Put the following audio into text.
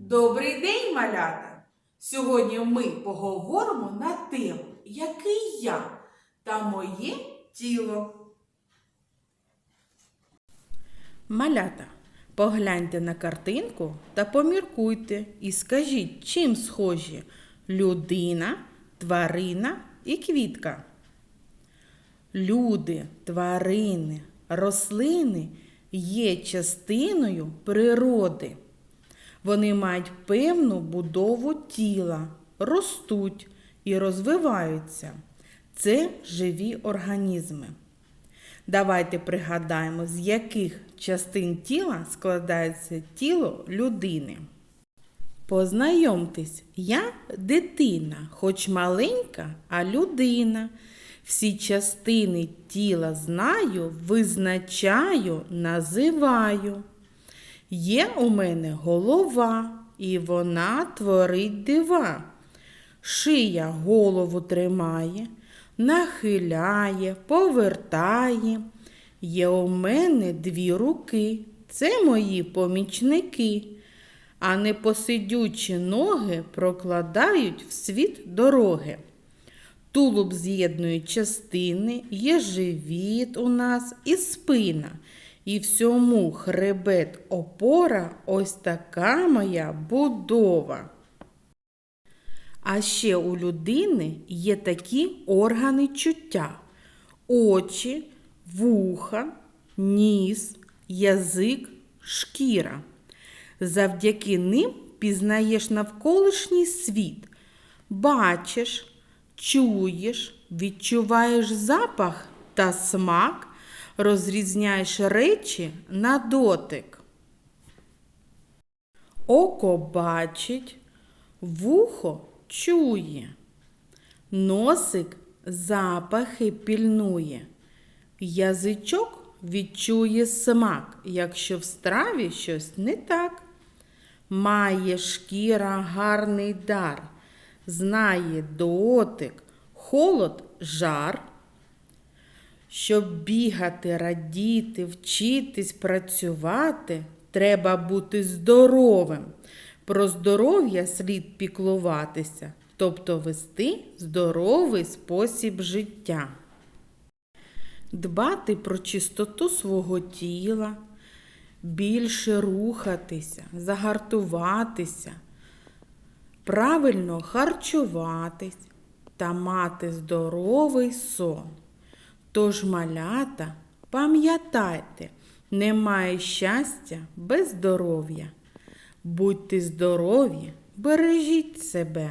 Добрий день, малята! Сьогодні ми поговоримо на тему, який я та моє тіло. Малята, погляньте на картинку та поміркуйте і скажіть, чим схожі людина, тварина і квітка. Люди, тварини, рослини є частиною природи. Вони мають певну будову тіла, ростуть і розвиваються. Це живі організми. Давайте пригадаємо, з яких частин тіла складається тіло людини. Познайомтесь, я дитина, хоч маленька, а людина. Всі частини тіла знаю, визначаю, називаю. Є у мене голова, і вона творить дива. Шия голову тримає, нахиляє, повертає. Є у мене дві руки, це мої помічники, а непосидючі ноги прокладають в світ дороги. Тулуб з'єднує частини, є живіт у нас і спина. І всьому хребет опора ось така моя будова. А ще у людини є такі органи чуття: очі, вуха, ніс, язик, шкіра. Завдяки ним пізнаєш навколишній світ, бачиш, чуєш, відчуваєш запах та смак, розрізняєш речі на дотик. Око бачить, вухо чує, носик запахи пільнує, язичок відчує смак, якщо в страві щось не так. Має шкіра гарний дар, знає дотик, холод, жар. Щоб бігати, радіти, вчитись, працювати, треба бути здоровим. Про здоров'я слід піклуватися, тобто вести здоровий спосіб життя. Дбати про чистоту свого тіла, більше рухатися, загартуватися, правильно харчуватись та мати здоровий сон. Тож, малята, пам'ятайте, немає щастя без здоров'я. Будьте здорові, бережіть себе.